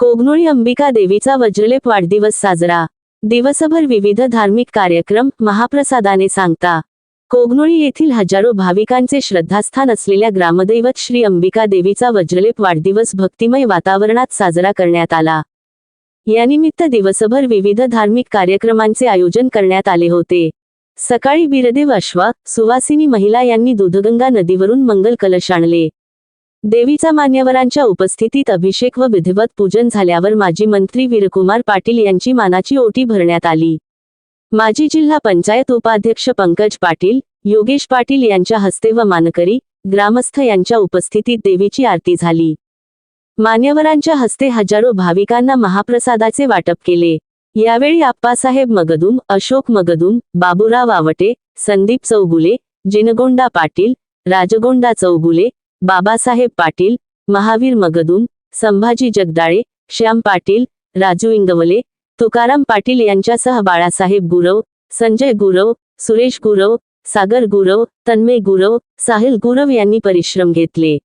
कोगनोळी अंबिका देवीचा वज्रलेप वाढदिवस साजरा. दिवसभर विविध धार्मिक कार्यक्रम महाप्रसादाने सांगता. कोगनोळी येथील हजारो भाविकांचे श्रद्धास्थान असलेल्या ग्रामदैवत श्री अंबिका देवीचा वज्रलेप वाढदिवस भक्तिमय वातावरणात साजरा करण्यात आला. यानिमित्त दिवसभर विविध धार्मिक कार्यक्रमांचे आयोजन करण्यात आले होते. सकाळी बिरदेव अश्वा सुवासिनी महिला यांनी दूधगंगा नदीवरून मंगल कलश आणले. देवीचा मान्यवरांच्या उपस्थितीत अभिषेक व विधिवत पूजन झाल्यावर माजी मंत्री वीरकुमार पाटील यांची मानाची ओटी भरण्यात आली. माजी जिल्हा पंचायत उपाध्यक्ष पंकज पाटील योगेश पाटील यांच्या हस्ते व मानकरी ग्रामस्थ यांच्या उपस्थितीत देवीची आरती झाली. मान्यवरांच्या हस्ते हजारो भाविकांना महाप्रसादाचे वाटप केले. यावेळी आप्पासाहेब मगदुम अशोक मगदुम बाबूराव आवटे संदीप चौगुले जिनगोंडा पाटील राजगोंडा चौगुले बाबासाहेब पाटील महावीर मगदूम संभाजी जगदाळे श्याम पाटील राजू इंगवले तुकाराम पाटील यांच्यासह बाळासाहेब गुरव संजय गुरव सुरेश गुरव सागर गुरव तन्मय गुरव साहिल गुरव यांनी परिश्रम घेतले.